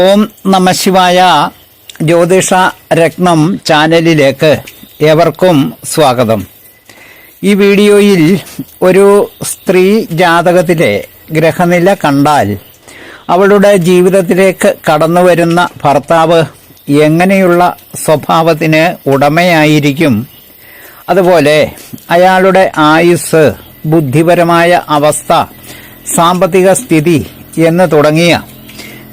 ഓം നമശിവായ ജ്യോതിഷ രത്നം ചാനലിലേക്ക് ഏവർക്കും സ്വാഗതം. ഈ വീഡിയോയിൽ ഒരു സ്ത്രീ ജാതകത്തിലെ ഗ്രഹനില കണ്ടാൽ അവളുടെ ജീവിതത്തിലേക്ക് കടന്നു വരുന്ന ഭർത്താവ് എങ്ങനെയുള്ള സ്വഭാവത്തിന് ഉടമയായിരിക്കും. അതുപോലെ അയാളുടെ ആയുസ് ബുദ്ധിപരമായ അവസ്ഥ സാമ്പത്തിക സ്ഥിതി എന്ന് തുടങ്ങിയ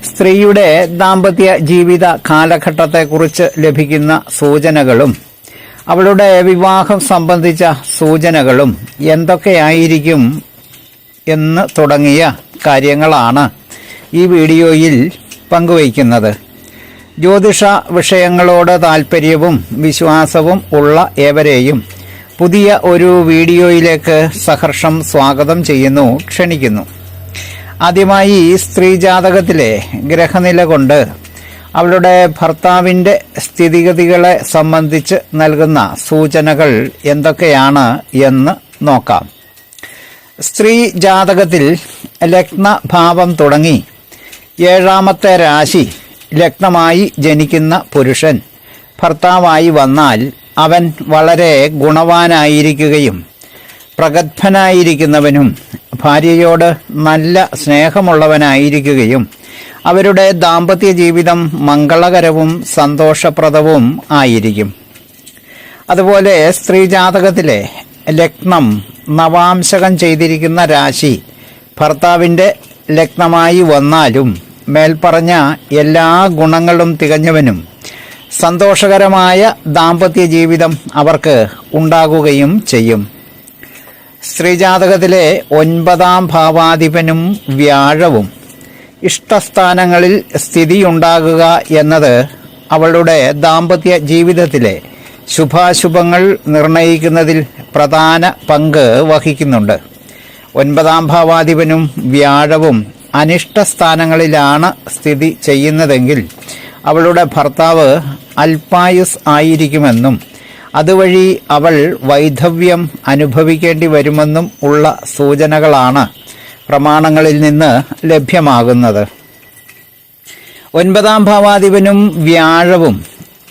സ്ത്രീയുടെ ദാമ്പത്യ ജീവിത കാലഘട്ടത്തെക്കുറിച്ച് ലഭിക്കുന്ന സൂചനകളും അവളുടെ വിവാഹം സംബന്ധിച്ച സൂചനകളും എന്തൊക്കെയായിരിക്കും എന്ന് തുടങ്ങിയ കാര്യങ്ങളാണ് ഈ വീഡിയോയിൽ പങ്കുവയ്ക്കുന്നത്. ജ്യോതിഷ വിഷയങ്ങളോട് താൽപ്പര്യവും വിശ്വാസവും ഉള്ള ഏവരെയും പുതിയ ഒരു വീഡിയോയിലേക്ക് സഹർഷം സ്വാഗതം ചെയ്യുന്നു. ക്ഷണിക്കുന്നു. ആദ്യമായി സ്ത്രീ ജാതകത്തിലെ ഗ്രഹനില കൊണ്ട് അവളുടെ ഭർത്താവിന്റെ സ്ഥിതിഗതികളെ സംബന്ധിച്ച് നൽകുന്ന സൂചനകൾ എന്തൊക്കെയാണ് എന്ന് നോക്കാം. സ്ത്രീ ജാതകത്തിൽ ലഗ്നഭാവം തുടങ്ങി ഏഴാമത്തെ രാശി ലഗ്നമായി ജനിക്കുന്ന പുരുഷൻ ഭർത്താവായി വന്നാൽ അവൻ വളരെ ഗുണവാനായിരിക്കുകയും പ്രഗത്ഭനായിരിക്കുന്നവനും ഭാര്യയോട് നല്ല സ്നേഹമുള്ളവനായിരിക്കുകയും അവരുടെ ദാമ്പത്യ ജീവിതം മംഗളകരവും സന്തോഷപ്രദവും ആയിരിക്കും. അതുപോലെ സ്ത്രീ ജാതകത്തിലെ ലഗ്നം നവാംശകം ചെയ്തിരിക്കുന്ന രാശി ഭർത്താവിന്റെ ലഗ്നമായി വന്നാലും മേൽപ്പറഞ്ഞ എല്ലാ ഗുണങ്ങളും തികഞ്ഞവനും സന്തോഷകരമായ ദാമ്പത്യ ജീവിതം അവർക്ക് ഉണ്ടാകുകയും ചെയ്യും. സ്ത്രീജാതകത്തിലെ ഒൻപതാം ഭാവാധിപനും വ്യാഴവും ഇഷ്ടസ്ഥാനങ്ങളിൽ സ്ഥിതിയുണ്ടാകുക എന്നത് അവളുടെ ദാമ്പത്യ ജീവിതത്തിലെ ശുഭാശുഭങ്ങൾ നിർണയിക്കുന്നതിൽ പ്രധാന പങ്ക് വഹിക്കുന്നുണ്ട്. ഒൻപതാം ഭാവാധിപനും വ്യാഴവും അനിഷ്ടസ്ഥാനങ്ങളിലാണ് സ്ഥിതി ചെയ്യുന്നതെങ്കിൽ അവളുടെ ഭർത്താവ് അൽപായുസ് ആയിരിക്കുമെന്നും അതുവഴി അവൾ വൈധവ്യം അനുഭവിക്കേണ്ടി വരുമെന്നും ഉള്ള സൂചനകളാണ് പ്രമാണങ്ങളിൽ നിന്ന് ലഭ്യമാകുന്നത്. ഒൻപതാം ഭാവാധിപനും വ്യാഴവും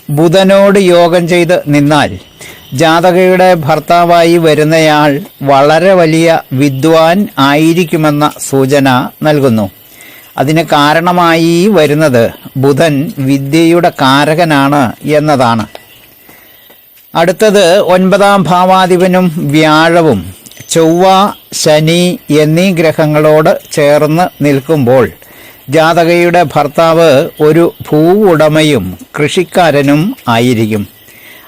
ബുധനോട് യോഗം ചെയ്ത് നിന്നാൽ ജാതകയുടെ ഭർത്താവായി വരുന്നയാൾ വളരെ വലിയ വിദ്വാൻ ആയിരിക്കുമെന്ന സൂചന നൽകുന്നു. അതിന് കാരണമായി വരുന്നത് ബുധൻ വിദ്യയുടെ കാരകനാണ് എന്നതാണ്. അടുത്തത് ഒൻപതാം ഭാവാധിപനും വ്യാഴവും. ചൊവ്വ ശനി എന്നീ ഗ്രഹങ്ങളോട് ചേർന്ന് നിൽക്കുമ്പോൾ ജാതകയുടെ ഭർത്താവ് ഒരു ഭൂവുടമയും കൃഷിക്കാരനും ആയിരിക്കും.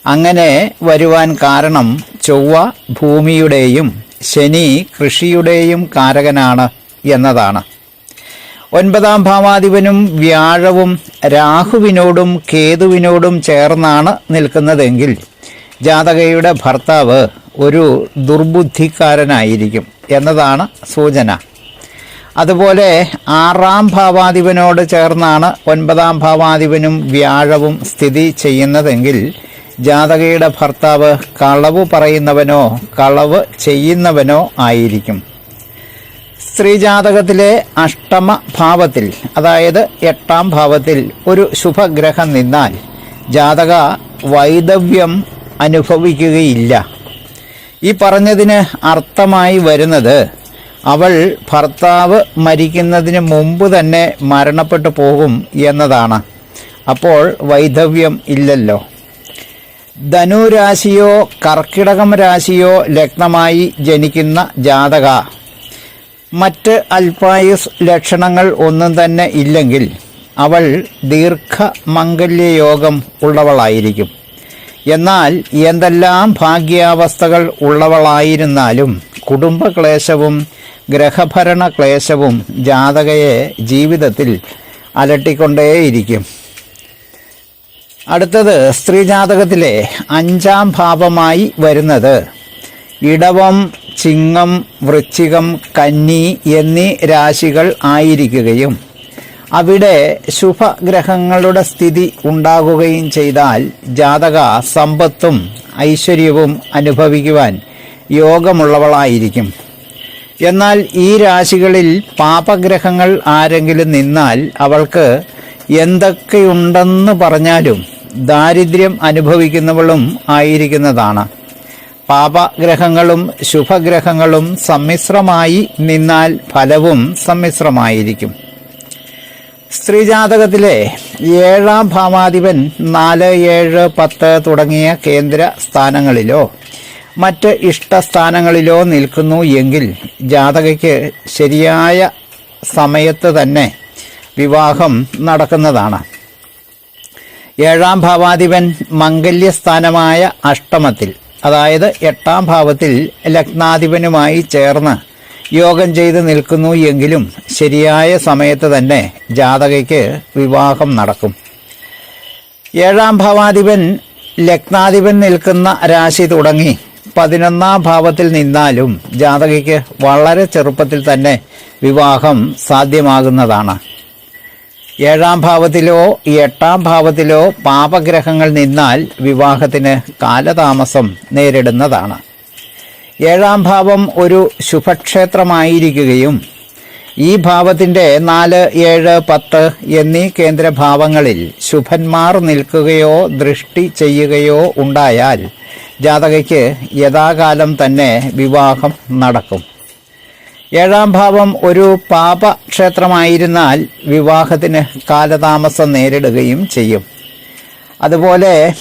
അങ്ങനെ വരുവാൻ കാരണം ചൊവ്വ ഭൂമിയുടെയും ശനി കൃഷിയുടെയും കാരകനാണ് എന്നതാണ്. ഒൻപതാം ഭാവാധിപനും വ്യാഴവും രാഹുവിനോടും കേതുവിനോടും ചേർന്നാണ് നിൽക്കുന്നതെങ്കിൽ ജാതകയുടെ ഭർത്താവ് ഒരു ദുർബുദ്ധിക്കാരനായിരിക്കും എന്നതാണ് സൂചന. അതുപോലെ ആറാം ഭാവാധിപനോട് ചേർന്നാണ് ഒൻപതാം ഭാവാധിപനും വ്യാഴവും സ്ഥിതി ചെയ്യുന്നതെങ്കിൽ ജാതകയുടെ ഭർത്താവ് കളവ് പറയുന്നവനോ കളവ് ചെയ്യുന്നവനോ ആയിരിക്കും. സ്ത്രീ ജാതകത്തിലെ അഷ്ടമ ഭാവത്തിൽ അതായത് എട്ടാം ഭാവത്തിൽ ഒരു ശുഭഗ്രഹം നിന്നാൽ ജാതക വൈദവ്യം അനുഭവിക്കുകയില്ല. ഈ പറഞ്ഞതിന് അർത്ഥമായി വരുന്നത് അവൾ ഭർത്താവ് മരിക്കുന്നതിന് മുമ്പ് തന്നെ മരണപ്പെട്ടു പോകും എന്നതാണ്. അപ്പോൾ വൈധവ്യം ഇല്ലല്ലോ. ധനുരാശിയോ കർക്കിടകം രാശിയോ ലഗ്നമായി ജനിക്കുന്ന ജാതക. മറ്റ് അൽപായുസ് ലക്ഷണങ്ങൾ ഒന്നും തന്നെ ഇല്ലെങ്കിൽ അവൾ ദീർഘമംഗല്യയോഗം ഉള്ളവളായിരിക്കും. എന്നാൽ എന്തെല്ലാം ഭാഗ്യാവസ്ഥകൾ ഉള്ളവളായിരുന്നാലും കുടുംബക്ലേശവും ഗ്രഹഭരണ ക്ലേശവും ജാതകയെ ജീവിതത്തിൽ അലട്ടിക്കൊണ്ടേയിരിക്കും. അടുത്തത് സ്ത്രീ ജാതകത്തിലെ അഞ്ചാം ഭാവമായി വരുന്നത് ഇടവം ചിങ്ങം വൃശ്ചികം കന്നി എന്നീ രാശികൾ ആയിരിക്കുകയും അവിടെ ശുഭഗ്രഹങ്ങളുടെ സ്ഥിതി ഉണ്ടാകുകയും ചെയ്താൽ ജാതക സമ്പത്തും ഐശ്വര്യവും അനുഭവിക്കുവാൻ യോഗമുള്ളവളായിരിക്കും. എന്നാൽ ഈ രാശികളിൽ പാപഗ്രഹങ്ങൾ ആരെങ്കിലും നിന്നാൽ അവൾക്ക് എന്തൊക്കെയുണ്ടെന്ന് പറഞ്ഞാലും ദാരിദ്ര്യം അനുഭവിക്കുന്നവളും ആയിരിക്കുന്നതാണ്. പാപഗ്രഹങ്ങളും ശുഭഗ്രഹങ്ങളും സമ്മിശ്രമായി നിന്നാൽ ഫലവും സമ്മിശ്രമായിരിക്കും. സ്ത്രീജാതകത്തിലെ ഏഴാം ഭാവാധിപൻ നാല് ഏഴ് പത്ത് തുടങ്ങിയ കേന്ദ്ര സ്ഥാനങ്ങളിലോ മറ്റ് ഇഷ്ടസ്ഥാനങ്ങളിലോ നിൽക്കുന്നു എങ്കിൽ ജാതകയ്ക്ക് ശരിയായ സമയത്ത് തന്നെ വിവാഹം നടക്കുന്നതാണ്. ഏഴാം ഭാവാധിപൻ മംഗല്യസ്ഥാനമായ അഷ്ടമത്തിൽ അതായത് എട്ടാം ഭാവത്തിൽ ലഗ്നാധിപനുമായി ചേർന്ന് യോഗം ചെയ്ത് നിൽക്കുന്നു എങ്കിലും ശരിയായ സമയത്ത് തന്നെ ജാതകയ്ക്ക് വിവാഹം നടക്കും. ഏഴാം ഭാവാധിപൻ ലഗ്നാധിപൻ നിൽക്കുന്ന രാശി തുടങ്ങി പതിനൊന്നാം ഭാവത്തിൽ നിന്നാലും ജാതകയ്ക്ക് വളരെ ചെറുപ്പത്തിൽ തന്നെ വിവാഹം സാധ്യമാകുന്നതാണ്. ഏഴാം ഭാവത്തിലോ എട്ടാം ഭാവത്തിലോ പാപഗ്രഹങ്ങൾ നിന്നാൽ വിവാഹത്തിന് കാലതാമസം നേരിടുന്നതാണ്. ഏഴാം ഭാവം ഒരു ശുഭക്ഷേത്രമായിരിക്കുകയും ഈ ഭാവത്തിന്റെ നാല് ഏഴ് പത്ത് എന്നീ കേന്ദ്രഭാവങ്ങളിൽ ശുഭന്മാർ നിൽക്കുകയോ ദൃഷ്ടി ചെയ്യുകയോ ഉണ്ടായാൽ ജാതകയ്ക്ക് യഥാകാലം തന്നെ വിവാഹം നടക്കും. ഏഴാം ഭാവം ഒരു പാപക്ഷേത്രമായിരുന്നാൽ വിവാഹത്തിന് കാലതാമസം നേരിടുകയും ചെയ്യും. അതുപോലെ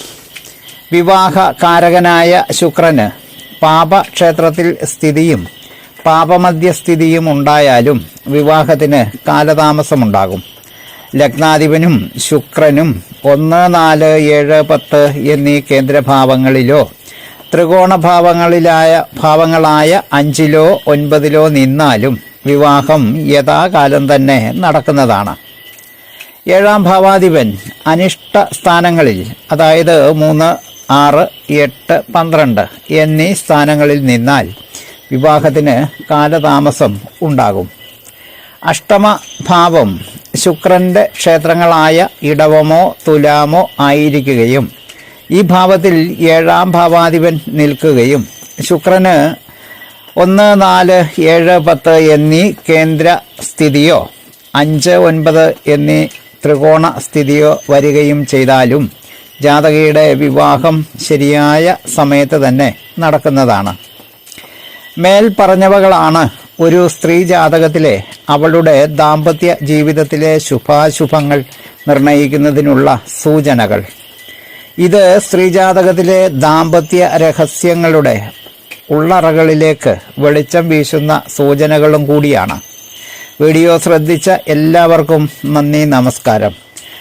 വിവാഹ കാരകനായ ശുക്രന് പാപക്ഷേത്രത്തിൽ സ്ഥിതിയും പാപമധ്യസ്ഥിതിയും ഉണ്ടായാലും വിവാഹത്തിന് കാലതാമസമുണ്ടാകും. ലഗ്നാധിപനും ശുക്രനും ഒന്ന് നാല് ഏഴ് പത്ത് എന്നീ കേന്ദ്രഭാവങ്ങളിലോ ത്രികോണഭാവങ്ങളിലായ ഭാവങ്ങളായ അഞ്ചിലോ ഒൻപതിലോ നിന്നാലും വിവാഹം യഥാകാലം തന്നെ നടക്കുന്നതാണ്. ഏഴാം ഭാവാധിപൻ അനിഷ്ട സ്ഥാനങ്ങളിൽ അതായത് മൂന്ന് ആറ് എട്ട് പന്ത്രണ്ട് എന്നീ സ്ഥാനങ്ങളിൽ നിന്നാൽ വിവാഹത്തിന് കാലതാമസം ഉണ്ടാകും. അഷ്ടമ ഭാവം ശുക്രന്റെ ക്ഷേത്രങ്ങളായ ഇടവമോ തുലാമോ ആയിരിക്കുകയും ഈ ഭാവത്തിൽ ഏഴാം ഭാവാധിപൻ നിൽക്കുകയും ശുക്രന് ഒന്ന് നാല് ഏഴ് പത്ത് എന്നീ കേന്ദ്ര സ്ഥിതിയോ അഞ്ച് ഒൻപത് എന്നീ ത്രികോണ സ്ഥിതിയോ വരികയും ചെയ്താലും ജാതകയുടെ വിവാഹം ശരിയായ സമയത്ത് തന്നെ നടക്കുന്നതാണ്. മേൽ പറഞ്ഞവകളാണ് ഒരു സ്ത്രീ ജാതകത്തിലെ അവളുടെ ദാമ്പത്യ ജീവിതത്തിലെ ശുഭാശുഭങ്ങൾ നിർണയിക്കുന്നതിനുള്ള സൂചനകൾ. ഇത് സ്ത്രീജാതകത്തിലെ ദാമ്പത്യ രഹസ്യങ്ങളുടെ ഉള്ളറകളിലേക്ക് വെളിച്ചം വീശുന്ന സൂചനകളും കൂടിയാണ്. വീഡിയോ ശ്രദ്ധിച്ച എല്ലാവർക്കും നന്ദി നമസ്കാരം.